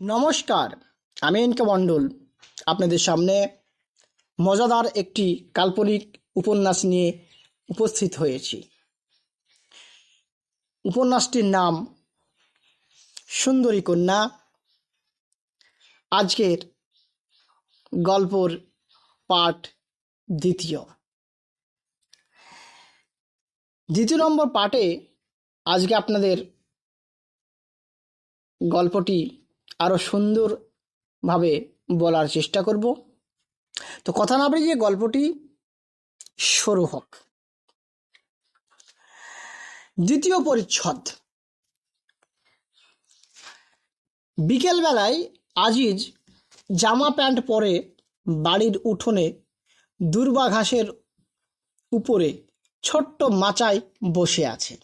নমস্কার, আমি এনকে মণ্ডল। আপনাদের সামনে মজাদার একটি কাল্পনিক উপন্যাস নিয়ে উপস্থিত হয়েছি। উপন্যাসটির নাম সুন্দরী কন্যা আজকের গল্পর পাঠ দ্বিতীয়। দ্বিতীয় নম্বর পাঠে আজকে আপনাদের গল্পটি আরও সুন্দরভাবে বলার চেষ্টা করব। তো কথা না বাড়িয়ে গল্পটি শুরু হোক। দ্বিতীয় পরিচ্ছদ। বিকেলবেলায় আজিজ জামা প্যান্ট পরে বাড়ির উঠোনে দুর্বা ঘাসের উপরে ছোট্ট মাচায় বসে আছে।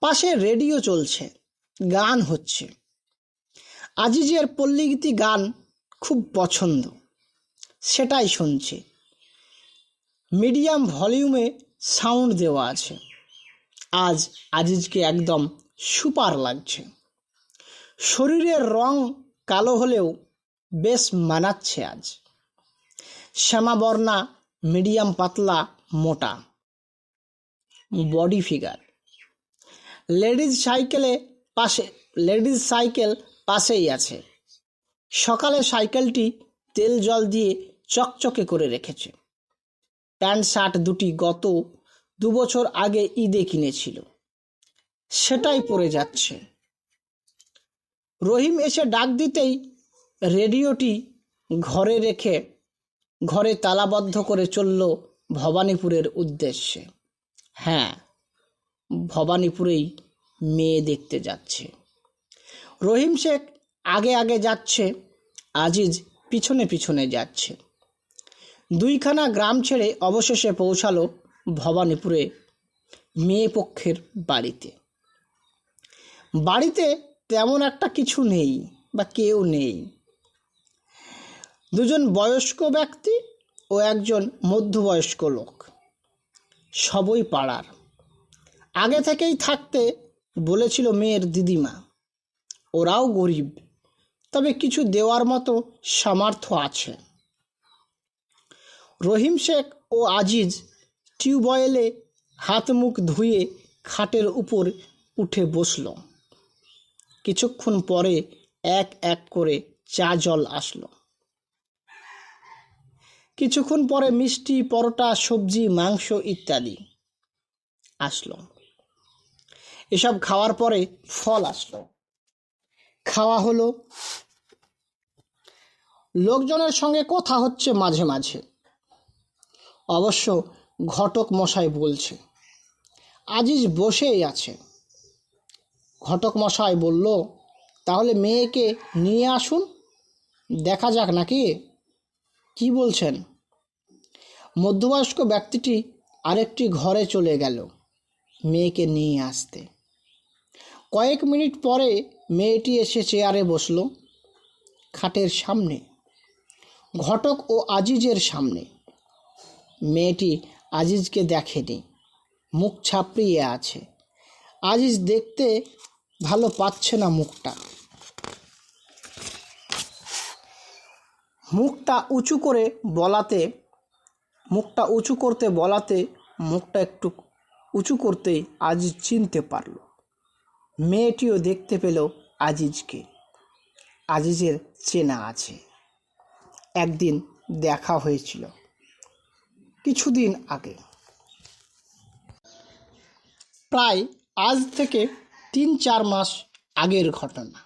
পাশে রেডিও চলছে, গান হচ্ছে। আজিজের পল্লীগীতি গান খুব পছন্দ। সেটাই শুনছে। মিডিয়াম ভলিউমে সাউন্ড দেওয়া আছে। আজ আজিজকে একদম সুপার লাগছে। শরীরের রং কালো হলেও বেশ মানাচ্ছে আজ। শ্যামাবর্ণা মিডিয়াম পাতলা মোটা। Body figure. লেডিজ সাইকেলে পাশে লেডিজ সাইকেল পাশেই আছে। সকালে সাইকেলটি তেল জল দিয়ে চকচকে করে রেখেছে। প্যান্ট, শার্ট দুটি গত দু বছর আগে ঈদে কিনেছিল। সেটাই পরে যাচ্ছে। রহিম এসে ডাক দিতেই রেডিওটি ঘরে রেখে ঘরে তালাবদ্ধ করে চলল ভবানীপুরের উদ্দেশ্যে। হ্যাঁ ভবানীপুরেই মেয়ে দেখতে যাচ্ছে। রহিম শেখ আগে আগে যাচ্ছে, আজিজ পিছনে পিছনে যাচ্ছে। দুইখানা গ্রাম ছেড়ে অবশেষে পৌঁছালো ভবানীপুরে, মেয়ে পক্ষের বাড়িতে। বাড়িতে তেমন একটা কিছু নেই বা কেউ নেই। দুজন বয়স্ক ব্যক্তি ও একজন মধ্যবয়স্ক লোক। সবই পাড়ার। আগে থেকেই থাকতে বলেছিল মেয়ের দিদিমা। ওরাও গরিব, তবে কিছু দেওয়ার মতো সামর্থ্য আছে। রহিম শেখ ও আজিজ টিউবওয়েলে হাত মুখ ধুয়ে খাটের উপর উঠে বসল। কিছুক্ষণ পরে এক এক করে চা জল আসলো। কিছুক্ষণ পরে মিষ্টি, পরোটা, সবজি, মাংস ইত্যাদি আসলো। এসব খাওয়ার পরে ফল আসলো। খাওয়া হলো। লোকজনের সঙ্গে কথা হচ্ছে মাঝে মাঝে। অবশ্য ঘটক মশাই বলছে, আজিজ বসেই আছে। ঘটক মশাই বলল, তাহলে মেয়েকে নিয়ে আসুন, দেখা যাক নাকি। কি বলছেন? মধ্যবয়স্ক ব্যক্তিটি আরেকটি ঘরে চলে গেল, মেয়েকে নিয়ে আসতে। কয়েক মিনিট পরে মেয়েটি এসে চেয়ারে বসল খাটের সামনে, ঘটক ও আজিজের সামনে। মেয়েটি আজিজকে দেখেনি, মুখ ছাপড়িয়ে আছে। আজিজ দেখতে ভালো পাচ্ছে না মুখটা। মুখটা উঁচু করে বলাতে, মুখটা উঁচু করতে বলাতে মুখটা একটু উঁচু করতেই আজিজ চিনতে পারল। মেয়েটিও দেখতে পেল আজিজকে। আজিজের চেনা আছে। একদিন দেখা হয়েছিল। কিছুদিন আগে। প্রায় আজ থেকে তিন চার মাস আগের ঘটনা।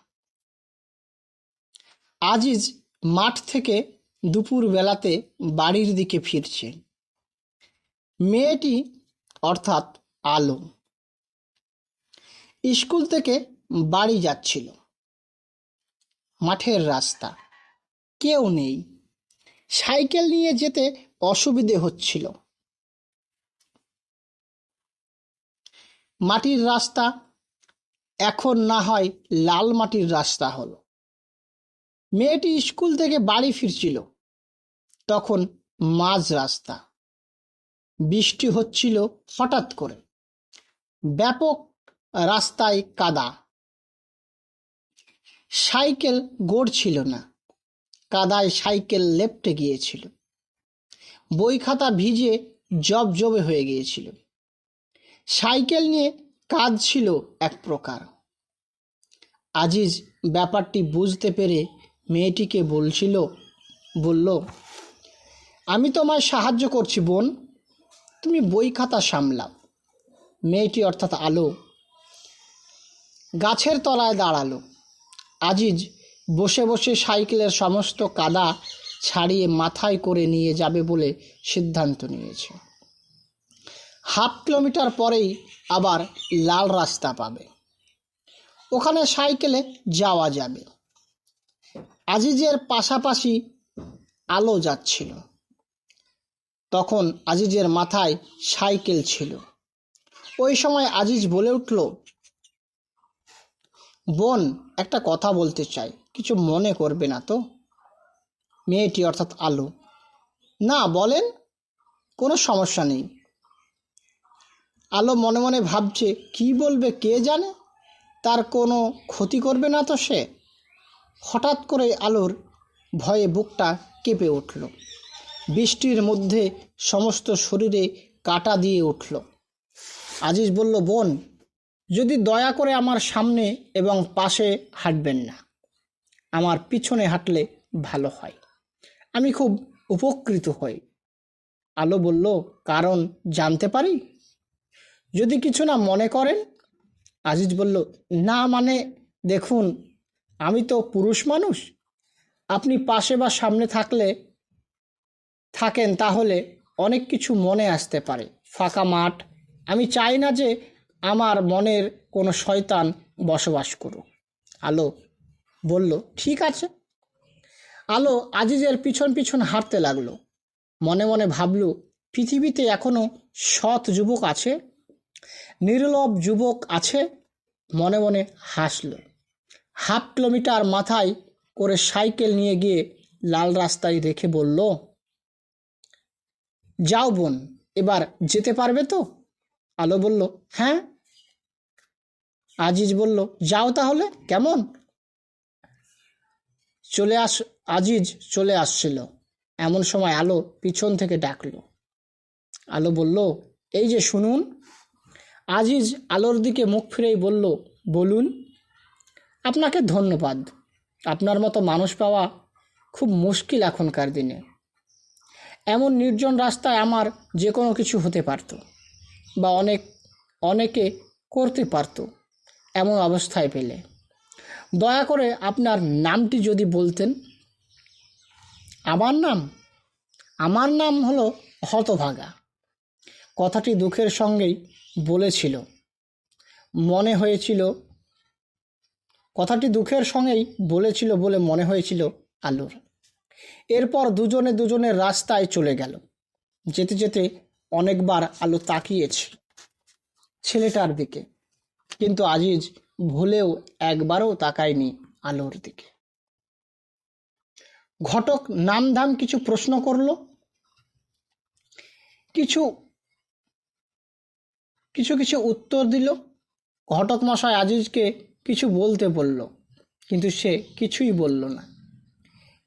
আজিজ মাঠ থেকে দুপুর বেলাতে বাড়ির দিকে ফিরছে। মেয়েটি অর্থাৎ আলো স্কুল থেকে বাড়ি যাচ্ছিল। মাঠের রাস্তা। কেউ নেই। সাইকেল নিয়ে যেতে অসুবিধে হচ্ছিল। মাটির রাস্তা এখন না হয় লাল মাটির রাস্তা হলো। মেয়েটি স্কুল থেকে বাড়ি ফিরছিল। তখন মাঝ রাস্তা। বৃষ্টি হচ্ছিল হঠাৎ করে। ব্যাপক রাস্তায় কাদা। সাইকেল গড়ছিল না। কাদায় সাইকেল লেপটে গিয়েছিল। বই খাতা ভিজে জব জবে হয়ে গিয়েছিল। সাইকেল নিয়ে কাজ ছিল এক প্রকার। আজিজ, ব্যাপারটি বুঝতে পেরে মেয়েটিকে বলছিল, বলল, আমি তোমায় সাহায্য করছি বোন। তুমি বই খাতা সামলাও। মেয়েটি অর্থাৎ আলো গাছের তলায় দাঁড়াল। আজিজ বসে বসে সাইকেলের সমস্ত কাদা ছাড়িয়ে মাথায় করে নিয়ে যাবে বলে সিদ্ধান্ত নিয়েছে। হাফ কিলোমিটার পরেই আবার লাল রাস্তা পাবে। ওখানে সাইকেলে যাওয়া যাবে। আজিজের পাশাপাশি আলো যাচ্ছিল। তখন আজিজের মাথায় সাইকেল ছিল। ওই সময় আজিজ বলে উঠল বোন, একটা কথা বলতে চাই। কিছু মনে করবে না তো? মেয়েটি অর্থাৎ আলো। না, বলেন, কোনো সমস্যা নেই। আলো মনে মনে ভাবছে, কি বলবে কে জানে? তার কোনো ক্ষতি করবে না তো সে? হঠাৎ করে আলোর ভয়ে বুকটা কেঁপে উঠল। বৃষ্টির মধ্যে সমস্ত শরীরে কাটা দিয়ে উঠল। আজিজ বলল, বোন যদি দয়া করে আমার সামনে এবং পাশে হাঁটবেন না, আমার পিছনে হাঁটলে ভালো হয়। আমি খুব উপকৃত হই। আলো বলল, কারণ জানতে পারি? যদি কিছু না মনে করেন? আজিজ বলল, না মানে দেখুন, আমি তো পুরুষ মানুষ। আপনি পাশে বা সামনে থাকলে, থাকেন তাহলে অনেক কিছু মনে আসতে পারে। ফাঁকা মাঠ, আমি চাই না যে আমার মনের কোনো শয়তান বসবাস করুক। আলো বলল, ঠিক আছে। আলো আজিজের পিছন পিছন হাঁটতে লাগল। মনে মনে ভাবল, পৃথিবীতে এখনও সৎ যুবক আছে নির্লভ যুবক আছে? মনে মনে হাসল। হাফ কিলোমিটার মাথায় করে সাইকেল নিয়ে গিয়ে লাল রাস্তায় রেখে বলল, যাও বোন, এবার যেতে পারবে তো? আলো বলল হ্যাঁ। আজিজ বলল, যাও তাহলে, কেমন? চলে আস, আজিজ চলে আসছিল। এমন সময় আলো পিছন থেকে ডাকলো। আলো বলল, এই যে শুনুন। আজিজ আলোর দিকে মুখ ফিরেই বলল, বলুন, আপনাকে ধন্যবাদ। আপনার মতো মানুষ পাওয়া খুব মুশকিল এখনকার দিনে। এমন নির্জন রাস্তায় আমার যে কোনো কিছু হতে পারত বা অনেক, অনেকে করতে পারত। এমন অবস্থায় পেলে। দয়া করে আপনার নামটি যদি বলতেন। আমার নাম? আমার নাম হলো হতভাগা। কথাটি দুঃখের সঙ্গেই বলেছিল। মনে হয়েছিল, কথাটি দুঃখের সঙ্গেই বলেছিল বলে মনে হয়েছিল আলোর। এরপর দুজনে দুজনের রাস্তায় চলে গেল। যেতে যেতে অনেকবার আলো তাকিয়েছে ছেলেটার দিকে। কিন্তু আজিজ ভুলেও একবারও তাকায়নি আলোর দিকে। ঘটক নামধাম কিছু প্রশ্ন করল, কিছু কিছু কিছু উত্তর দিল। ঘটক মশাই আজিজকে কিছু বলতে বলল, কিন্তু সে কিছুই বলল না।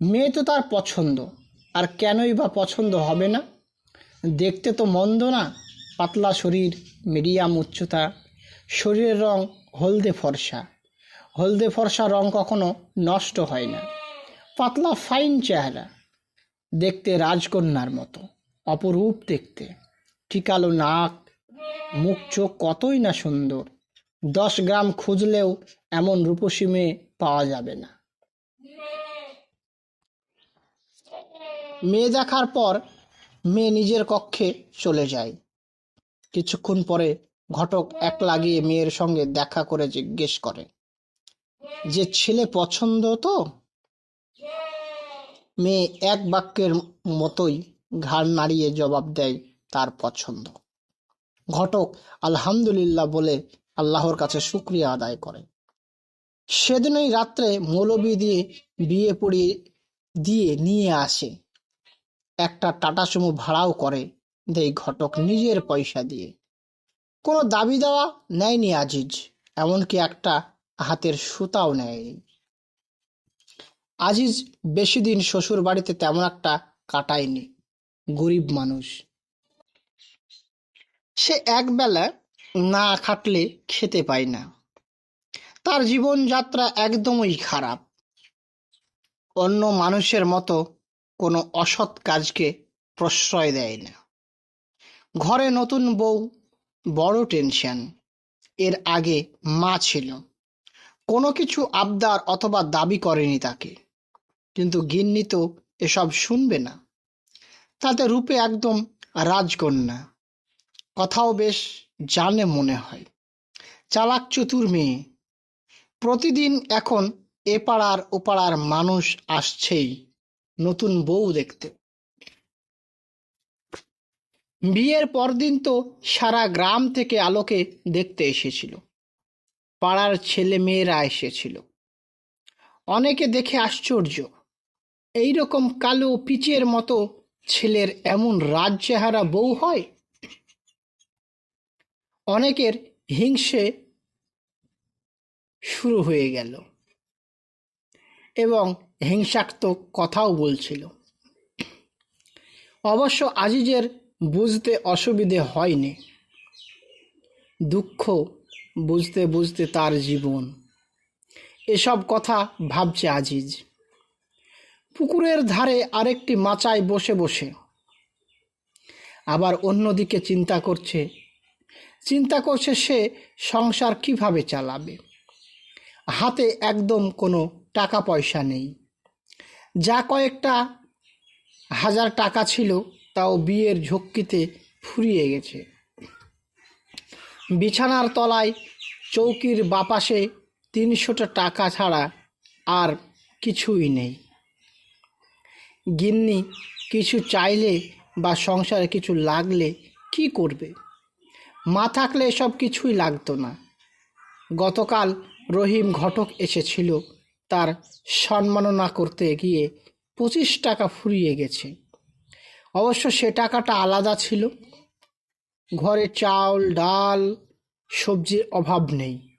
মেয়ে তো তার পছন্দ, আর কেনই বা পছন্দ হবে না? দেখতে তো মন্দ না, পাতলা শরীর, মিডিয়াম উচ্চতা শরীরের রং হলদে ফর্সা। হলদে ফর্সা রং কখনো নষ্ট হয় না। পাতলা ফাইন চেহারা। দেখতে রাজকন্যার মতো, অপরূপ দেখতে। টিকালো নাক, মুখ, চোখ কতই না সুন্দর। দশ গ্রাম খুঁজলেও এমন রূপসী মেয়ে পাওয়া যাবে না। মেয়ে দেখার পর মেয়ে নিজের কক্ষে চলে যায়। কিছুক্ষণ পরে ঘটক এক লাগিয়ে মেয়ের সঙ্গে দেখা করে জিজ্ঞেস করে, যে ছেলে পছন্দ তো? মেয়ে এক বাক্যের মতোই ঘাড় নাড়িয়ে জবাব দেয়, তার পছন্দ। ঘটক আলহামদুলিল্লাহ বলে আল্লাহর কাছে শুক্রিয়া আদায় করে। সেদিনই রাত্রে মৌলবি দিয়ে বিয়ে পড়িয়ে দিয়ে নিয়ে আসে। একটা টাটা সুমো ভাড়াও করে দেয় ঘটক নিজের পয়সা দিয়ে। কোনো দাবি দেওয়া নেয়নি আজিজ, এমনকি একটা হাতের সুতাও নেয়নি। আজিজ বেশি দিন শ্বশুর বাড়িতে তেমন একটা কাটায়নি, গরিব মানুষ। সে একবেলা না খাটলে খেতে পায় না। তার জীবনযাত্রা একদমই খারাপ। অন্য মানুষের মতো কোনো অসৎ কাজকে প্রশ্রয় দেয় না। ঘরে নতুন বউ বড় টেনশন। এর আগে মা ছিল। কোনো কিছু আবদার অথবা দাবি করেনি তাকে। কিন্তু গিন্নি তো এসব শুনবে না। তাতে রূপে একদম রাজকন্যা। কথাও বেশ জানে মনে হয়। চালাক চতুর মেয়ে। প্রতিদিন এখন এ পাড়ার ও পাড়ার মানুষ আসছেই। নতুন বউ দেখতে। বিয়ের পরদিন তো সারা গ্রাম থেকে আলোকে দেখতে এসেছিল। পাড়ার ছেলে মেয়েরা এসেছিল। অনেকে দেখে আশ্চর্য এই রকম কালো পিচের মতো ছেলের এমন রাজ চেহারা বউ হয়? অনেকের হিংসে শুরু হয়ে গেল এবং হিংসাত্মক কথাও বলছিল। অবশ্য আজিজের বুঝতে অসুবিধে হয়নি। দুঃখ বুঝতে বুঝতে তার জীবন। এসব কথা ভাবছে আজিজ। পুকুরের ধারে আরেকটি মাচায় বসে বসে। আবার অন্যদিকে চিন্তা করছে চিন্তা করছে সে সংসার কীভাবে চালাবে। হাতে একদম কোনো টাকা পয়সা নেই। যা কয়েকটা হাজার টাকা ছিল তাও বিয়ের ঝক্কিতে ফুরিয়ে গেছে। বিছানার তলায় চৌকির বাপাশে তিনশোটা টাকা ছাড়া আর কিছুই নেই। গিন্নি কিছু চাইলে বা সংসারে কিছু লাগলে কি করবে? মা থাকলে এসব কিছুই লাগতো না। গতকাল রহিম ঘটক এসেছিল, তার সম্মাননা করতে গিয়ে পঁচিশ টাকা ফুরিয়ে গেছে। অবশ্য সে টাকাটা আলাদা ছিল। ঘরে চাল ডাল, সবজির অভাব নেই।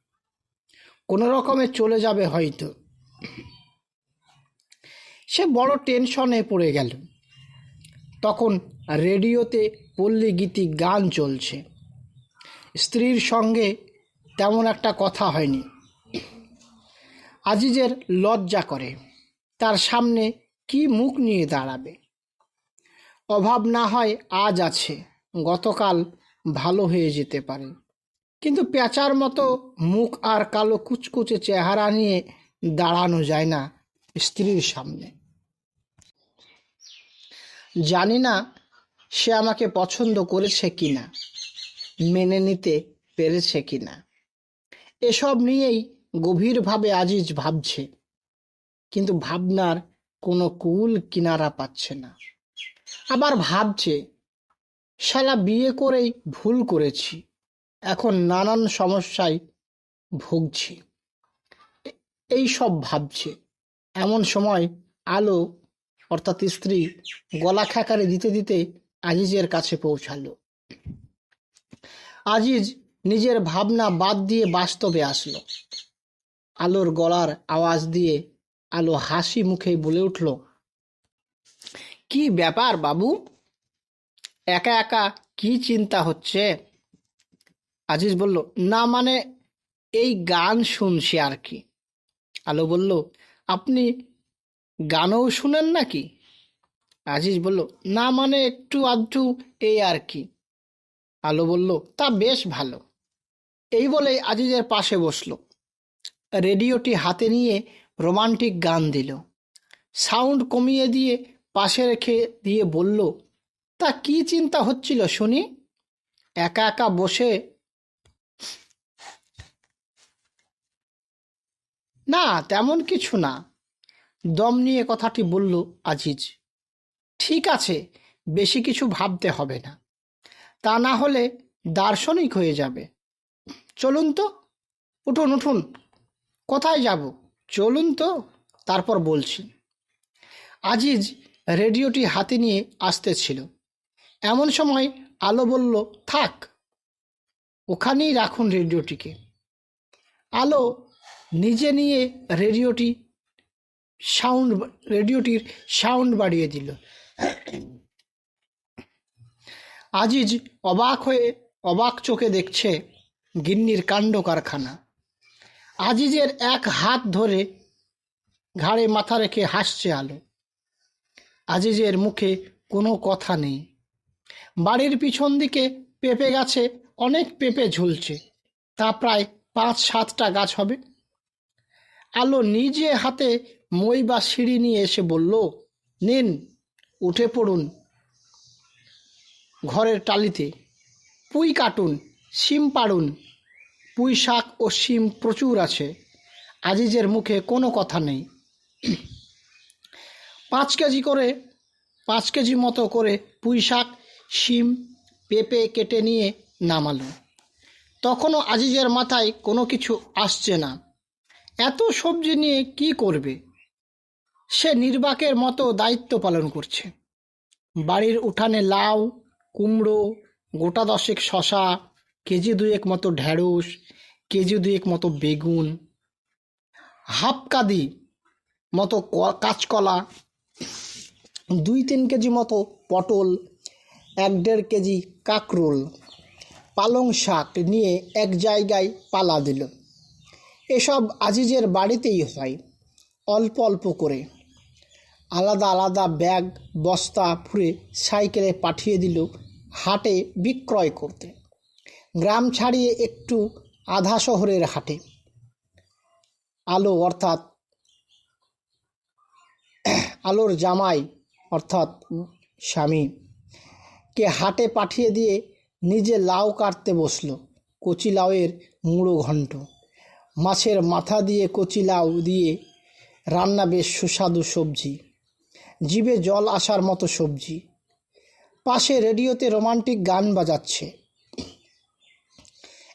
কোনো রকমে চলে যাবে হয়তো। সে বড় টেনশনে পড়ে গেল। তখন রেডিওতে পল্লী গীতি গান চলছে। স্ত্রীর সঙ্গে তেমন একটা কথা হয়নি। আজিজের লজ্জা করে। তার সামনে কি মুখ নিয়ে দাঁড়াবে? অভাব না হয় আজ আছে, গতকাল ভালো হয়ে যেতে পারে। কিন্তু পেঁচার মতো মুখ আর কালো কুচকুচে চেহারা নিয়ে দাঁড়ানো যায় না স্ত্রীর সামনে। জানি না সে আমাকে পছন্দ করেছে কিনা, মেনে নিতে পেরেছে কি না এসব নিয়েই গভীরভাবে আজিজ ভাবছে, কিন্তু ভাবনার কোনো কুল কিনারা পাচ্ছে না। আবার ভাবছে, শালা বিয়ে করেই ভুল করেছি, এখন নানান সমস্যায় ভুগছি। এই সব ভাবছে। এমন সময় আলো, অর্থাৎ স্ত্রী, গলা খাকারে দিতে দিতে আজিজের কাছে পৌঁছালো। আজিজ নিজের ভাবনা বাদ দিয়ে বাস্তবে আসলো। আলোর গলার আওয়াজ দিয়ে আলো হাসি মুখে বলে উঠল কি ব্যাপার বাবু? একা একা কি চিন্তা হচ্ছে? আজিজ বলল, না মানে এই গান শুনছি আর কি। আলো বলল, আপনি গানও শুনেন নাকি? আজিজ বলল, না মানে একটু আধটু এই আর কি। আলো বলল, তা বেশ ভালো। এই বলে আজিজের পাশে বসল। রেডিওটি হাতে নিয়ে রোমান্টিক গান দিল। সাউন্ড কমিয়ে দিয়ে পাশে রেখে দিয়ে বলল, তা কি চিন্তা হচ্ছিল শুনি? একা একা বসে না, তেমন কিছু না দম নিয়ে কথাটি বলল আজিজ। ঠিক আছে, বেশি কিছু ভাবতে হবে না। তা না হলে দার্শনিক হয়ে যাবে। চলুন তো, উঠুন উঠুন। কোথায় যাব? চলুন তো, তারপর বলছি আজিজ রেডিওটি হাতে নিয়ে আসতেছিল। এমন সময় আলো বলল, থাক, ওখানেই রাখুন রেডিওটিকে। আলো নিজে নিয়ে রেডিওটি সাউন্ড, রেডিওটির সাউন্ড বাড়িয়ে দিল। আজিজ অবাক হয়ে অবাক চোখে দেখছে গিন্নির কাণ্ড কারখানা। আজিজের এক হাত ধরে ঘাড়ে মাথা রেখে হাসছে আলো। আজিজের মুখে কোনো কথা নেই। বাড়ির পিছন দিকে পেঁপে গাছে অনেক পেঁপে ঝুলছে। তা প্রায় পাঁচ সাতটা গাছ হবে। আলো নিজে হাতে মই বা সিঁড়ি নিয়ে এসে বলল, নিন, উঠে পড়ুন ঘরের টালিতে। পুঁই কাটুন, শিম পাড়ুন। পুঁই শাক ও শিম প্রচুর আছে। আজিজের মুখে কোনো কথা নেই। পাঁচ কেজি করে, পাঁচ কেজি মতো করে পুঁই শাক, শিম, পেঁপে কেটে নিয়ে নামালো। তখনও আজিজের মাথায় কোনো কিছু আসছে না। এত সবজি নিয়ে কি করবে? সে নির্বাকের মতো দায়িত্ব পালন করছে। বাড়ির উঠানে লাউ, কুমড়ো, গোটা দশেক শশা কেজি দুয়েক মতো ঢেঁড়স, কেজি দুয়েক মতো বেগুন, হাফ কাদি মতো কাঁচকলা দুই তিন কেজি মতো পটল, এক দেড় কেজি কাকরোল, পালং শাক নিয়ে এক জায়গায় পালা দিল। এসব আজিজের বাড়িতেই হয়, অল্প অল্প করে। আলাদা আলাদা ব্যাগ, বস্তা ফুরে সাইকেলে পাঠিয়ে দিল হাটে বিক্রয় করতে। গ্রাম ছাড়িয়ে একটু আধা শহরের হাটে। আলো অর্থাৎ আলোর জামাই অর্থাৎ স্বামী কে হাটে পাঠিয়ে দিয়ে নিজে লাউ কাটতে বসল। কচি লাউয়ের মুড়ো ঘন্ট মাছের মাথা দিয়ে কচি লাউ দিয়ে রান্না বেশ সুস্বাদু সবজি। জিভে জল আসার মতো সবজি। পাশে রেডিওতে রোমান্টিক গান বাজাচ্ছে।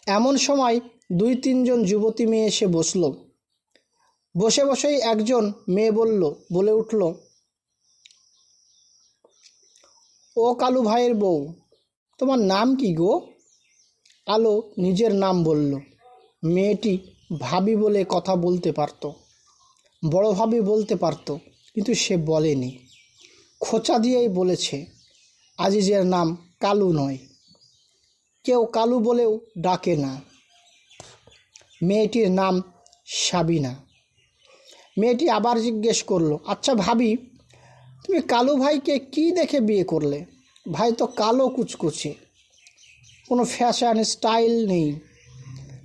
এমন সময় দুই তিনজন যুবতী মেয়ে এসে বসল। বসে বসেই একজন মেয়ে বলল, বলে উঠল ও কালু ভাইয়ের বউ। তোমার নাম কি গো? আলো নিজের নাম বলল। মেয়েটি ভাবি বলে কথা বলতে পারত। বড় ভাবি বলতে পারত, কিন্তু সে বলেনি। খোঁচা দিয়েই বলেছে, আজিজের নাম কালু নয়। কেউ কালু বলেও ডাকে না। মেয়েটির নাম সাবিনা। মেয়েটি আবার জিজ্ঞেস করল আচ্ছা ভাবি তুমি কালু ভাইকে কি দেখে বিয়ে করলে? ভাই তো কালো কুচকুচে। কোনো ফ্যাশন স্টাইল নেই।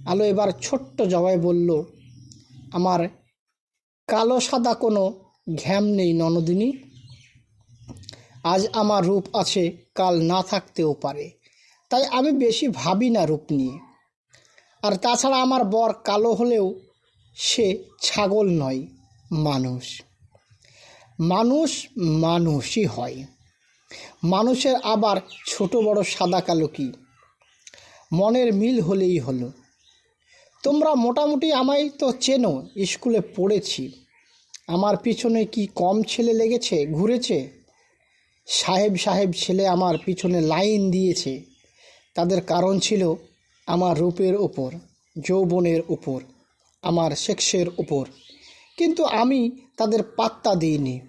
আলো এবার ছোট্ট জবাই বলল, আমার কালো সাদা কোনো ঘ্যাম নেই ননদিনী। আজ আমার রূপ আছে, কাল না থাকতেও পারে। তাই আমি বেশি ভাবি না রূপ নিয়ে। আর তাছাড়া আমার বর কালো হলেও সে ছাগল নয়, মানুষ। মানুষ মানুষই হয়। মানুষের আবার ছোট বড় সাদা কালো কি? মনের মিল হলেই হলো। তোমরা মোটামুটি আমায় তো চেনো, স্কুলে পড়েছি। আমার পিছনে কি কম ছেলে লেগেছে, ঘুরেছে? সাহেব সাহেব ছেলে আমার পিছনে লাইন দিয়েছে। তাদের কারণ ছিল আমার রূপের ওপর যৌবনের ওপর আমার সেক্সের ওপর কিন্তু আমি তাদের পাত্তা দিইনি।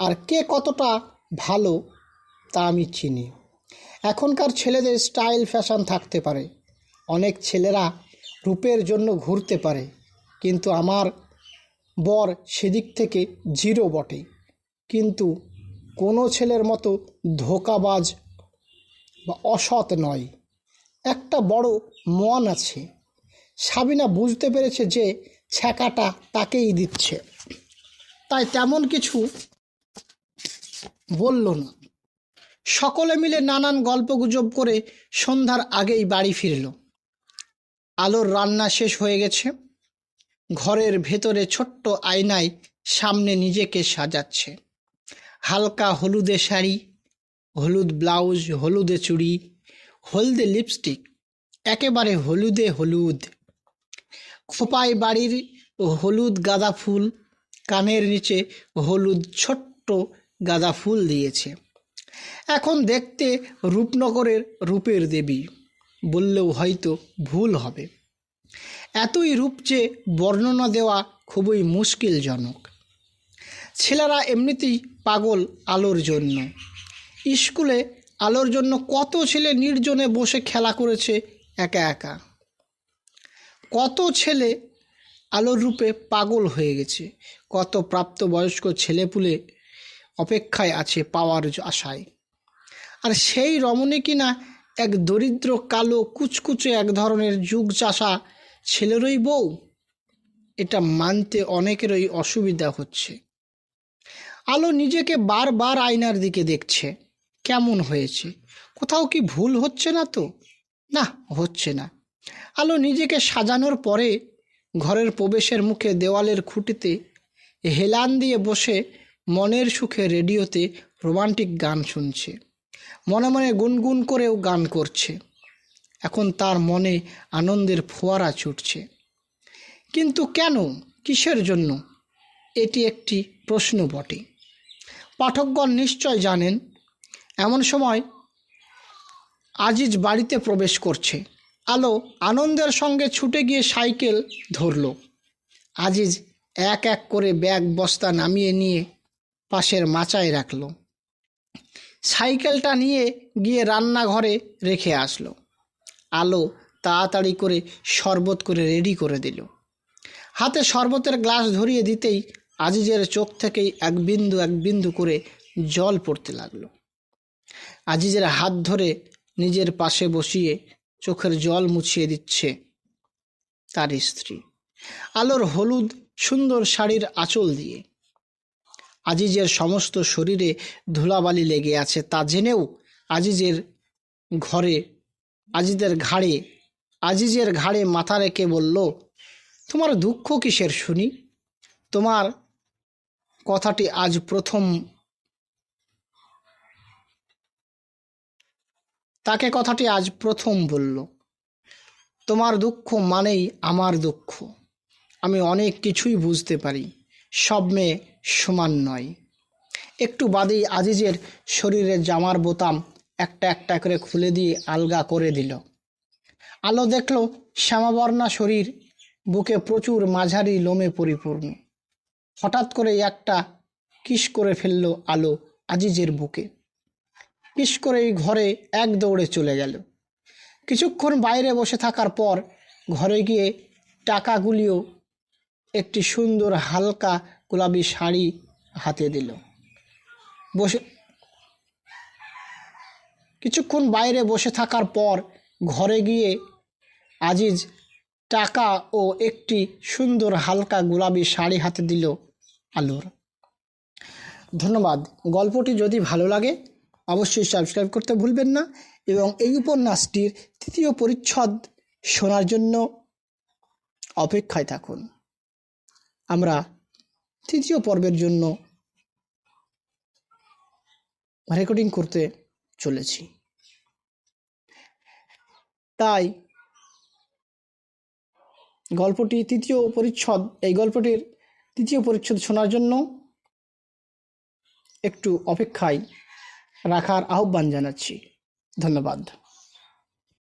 আর কে কতটা ভালো তা আমি চিনি। এখনকার ছেলেদের স্টাইল ফ্যাশন থাকতে পারে। অনেক ছেলেরা রূপের জন্য ঘুরতে পারে, কিন্তু আমার বর সেদিক থেকে জিরো বটে। কিন্তু কোনো ছেলের মতো ধোকাবাজ বা অসৎ নয়। একটা বড় মন আছে। সাবিনা বুঝতে পেরেছে যে ছ্যাঁকাটা তাকেই দিচ্ছে। তাই তেমন কিছু বলল না। সকলে মিলে নানান গল্পগুজব করে সন্ধ্যার আগেই বাড়ি ফিরল। আলোর রান্না শেষ হয়ে গেছে। ঘরের ভেতরে ছোট্ট আয়নায় সামনে নিজেকে সাজাচ্ছে। হালকা হলুদে শাড়ি, হলুদ ব্লাউজ, হলুদে চুড়ি, হলদে লিপস্টিক, একেবারে হলুদে হলুদ। খোপায় বাড়ির হলুদ গাঁদা ফুল, কানের নিচে হলুদ ছোট্ট গাঁদা ফুল দিয়েছে। এখন দেখতে রূপনগরের রূপের দেবী, বললেও হয়তো ভুল হবে। এতই রূপ যে বর্ণনা দেওয়া খুবই মুশকিলজনক। ছেলেরা এমনিতেই পাগল আলোর জন্য। স্কুলে আলোর জন্য কত ছেলে নির্জনে বসে খেলা করেছে একা একা। কত ছেলে আলোর রূপে পাগল হয়ে গেছে। কত প্রাপ্তবয়স্ক ছেলেপুলে অপেক্ষায় আছে পাওয়ার আশায়। আর সেই রমণী কিনা এক দরিদ্র কালো কুচকুচে এক ধরনের যুগ চাষা ছেলেরই বউ? এটা মানতে অনেকেরই অসুবিধা হচ্ছে। আলো নিজেকে বারবার আয়নার দিকে দেখছে। কেমন হয়েছে? কোথাও কি ভুল হচ্ছে না তো? না, হচ্ছে না। আলো নিজেকে সাজানোর পরে ঘরের প্রবেশের মুখে দেওয়ালের খুঁটিতে হেলান দিয়ে বসে মনের সুখে রেডিওতে রোমান্টিক গান শুনছে। মনে মনে গুনগুন করেও গান করছে। এখন তার মনে আনন্দের ফোয়ারা ছুটছে। কিন্তু কেন? কিসের জন্য? এটি একটি প্রশ্ন বটে। পাঠকগণ নিশ্চয় জানেন, এমন সময় আজিজ বাড়িতে প্রবেশ করছে। আলো আনন্দের সঙ্গে ছুটে গিয়ে সাইকেল ধরল। আজিজ এক এক করে ব্যাগ বস্তা নামিয়ে নিয়ে পাশের মাচায় রাখল। সাইকেলটা নিয়ে গিয়ে রান্নাঘরে রেখে আসলো। আলো তাড়াতাড়ি করে শরবত করে রেডি করে দিল। হাতে শরবতের গ্লাস ধরিয়ে দিতেই আজিজের চোখ থেকেই এক বিন্দু এক বিন্দু করে জল পড়তে লাগল। আজিজের হাত ধরে নিজের পাশে বসিয়ে চোখের জল মুছিয়ে দিচ্ছে তার স্ত্রী। আলোর হলুদ সুন্দর শাড়ির আঁচল দিয়ে আজিজের সমস্ত শরীরে ধুলাবালি লেগে আছে, তা জেনেও আজিজের ঘরে, আজিজের ঘাড়ে আজিজের ঘাড়ে মাথা রেখে বলল, তোমার দুঃখ কিসের শুনি? তোমার কথাটি আজ প্রথম তাকে কথাটি আজ প্রথম বলল, তোমার দুঃখ মানেই আমার দুঃখ। আমি অনেক কিছুই বুঝতে পারি। সব মেয়ে সমান নয়। একটু বাদেই আজিজের শরীরের জামার বোতাম একটা একটা করে খুলে দিয়ে আলগা করে দিল। আলো দেখল শ্যামাবর্ণা শরীর বুকে প্রচুর মাঝারি লোমে পরিপূর্ণ। হঠাৎ করে একটা কিস করে ফেলল আলো আজিজের বুকে। কিস করেই ঘরে এক দৌড়ে চলে গেল। কিছুক্ষণ বাইরে বসে থাকার পর ঘরে গিয়ে টাকাগুলিও একটি সুন্দর হালকা গোলাপি শাড়ি হাতে দিল। বসে কিছুক্ষণ বাইরে বসে থাকার পর ঘরে গিয়ে আজিজ টাকা ও একটি সুন্দর হালকা গোলাপি শাড়ি হাতে দিল আলোর। ধন্যবাদ। গল্পটি যদি ভালো লাগে, অবশ্যই সাবস্ক্রাইব করতে ভুলবেন না এবং এই উপন্যাসটির তৃতীয় পরিচ্ছদ শোনার জন্য অপেক্ষায় থাকুন। আমরা তৃতীয় পর্বের জন্য রেকর্ডিং করতে চলেছি। তাই গল্পটি তৃতীয় পরিচ্ছদ, এই গল্পটির তৃতীয় পরিচ্ছদ শোনার জন্য একটু অপেক্ষায় রাখার আহ্বান জানাচ্ছি। ধন্যবাদ।